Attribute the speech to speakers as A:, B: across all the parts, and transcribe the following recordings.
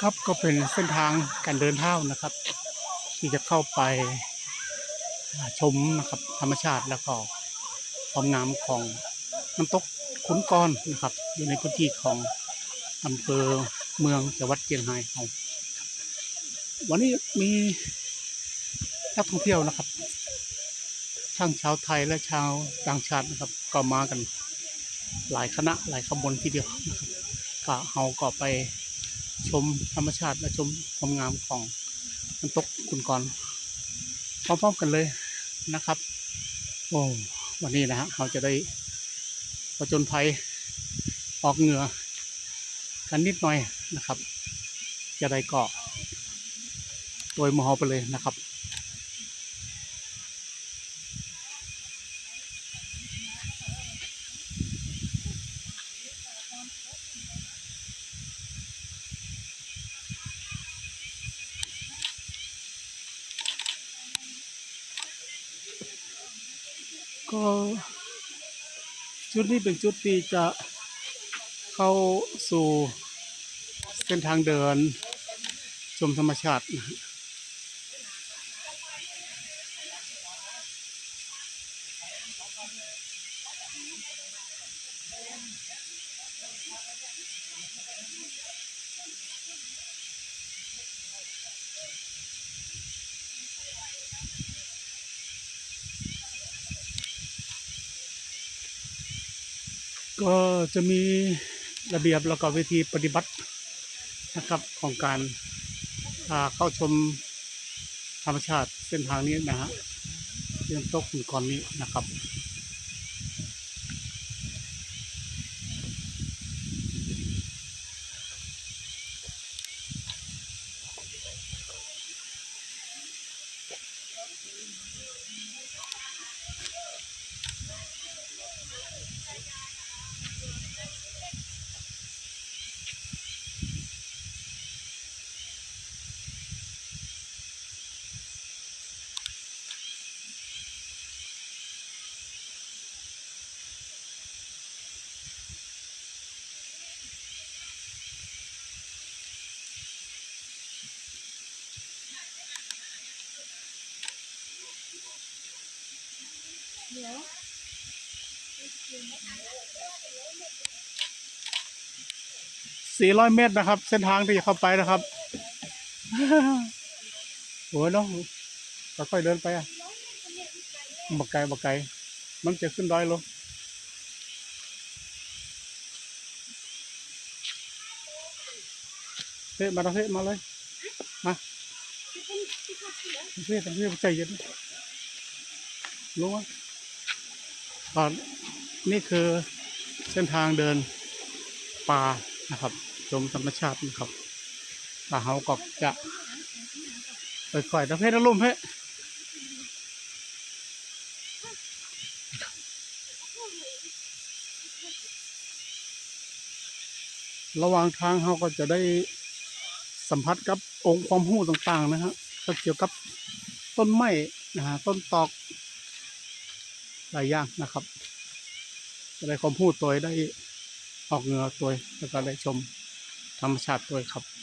A: ครับก็เป็นเส้นทางการเดินเท้านะครับ ที่จะเข้าไปชมนะครับธรรมชาติแล้วก็ความงามของน้ำตกขุนกรนะครับ อยู่ในพื้นที่ของอำเภอเมืองจังหวัดเชียงรายเราวันนี้มีนักท่องเที่ยวนะครับ ทั้งชาวไทยและชาวต่างชาตินะครับ ก็มากันหลายคณะหลายขบวนทีเดียวนะครับก็เราก็ไป ชมธรรมชาติและชมความงามของน้ำตกขุนกรพร้อมๆกันเลยนะครับ โอ้วันนี้นะฮะเราจะได้ประจนภัยออกเหงื่อกันนิดหน่อยนะครับ จะได้เกาะโดยมหอไปเลยนะครับ ก็จุดนี้เป็นจุดที่จะเข้าสู่เส้นทางเดินชมธรรมชาตินะ ก็จะมีระเบียบแล้วก็วิธีปฏิบัตินะครับของการาเข้าชมธรรมชาติเส้นทางนี้นะฮะเรื่องตกขุนกรนี้นะครับ 400เมตรนะครับ เส้นทางที่จะเข้าไปนะครับโอ้ยน้องค่อยๆเดินไปอะบักไกลบักไกลมันจะขึ้นดอยลงเฮ้มาเราเฮ้มาเลย มาเฮ้ยเฮ้ยใจเย็นลงมา ตอนนี่คือเส้นทางเดินป่านะครับ ชมธรรมชาตินะครับป่าเขาก็จะค่อยๆตะเพชรลุ่มเพชระหว่างทางเขาก็จะได้สัมผัสกับองค์ความรู้ต่างๆนะฮะเกี่ยวกับต้นไม้นะฮะต้นตอก หลายอย่างนะครับจะได้ความพูดตัวได้ออกเหงือตัวแล้วก็ได้ชมธรรมชาติตัวครับ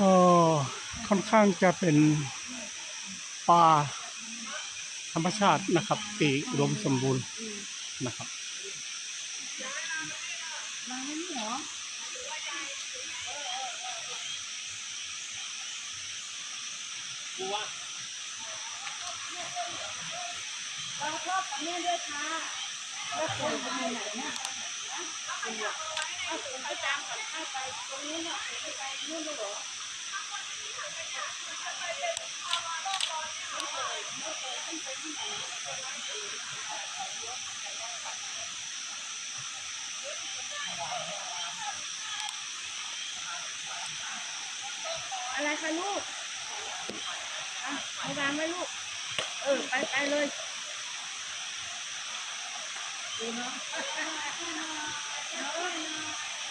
A: ก็ค่อนข้างจะเป็นป่าธรรมชาตินะครับตีอุดมสมบูรณ์นะครับ
B: เราชอบกับแม่ด้วยค่ะแล้วคนจะไปไหนเนี่ยเอาผมไปตามกับข้าไปตรงนี้เนี่ยผมไปนู่นเลยเหรอ อะไรคะลูกอะเอาวางไว้ลูก เออ ไปไปเลยดูน้อง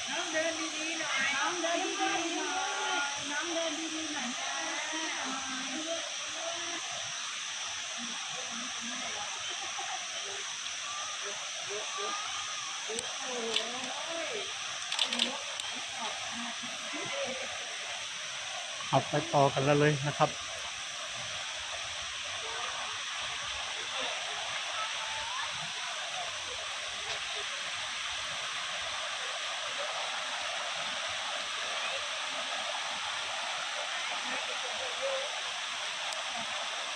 B: น้องเดินดีๆหน่อย น้องเดินดีๆหน่อย น้องเดินดีๆ
A: เอาไปต่อกันแล้วเลยนะครับ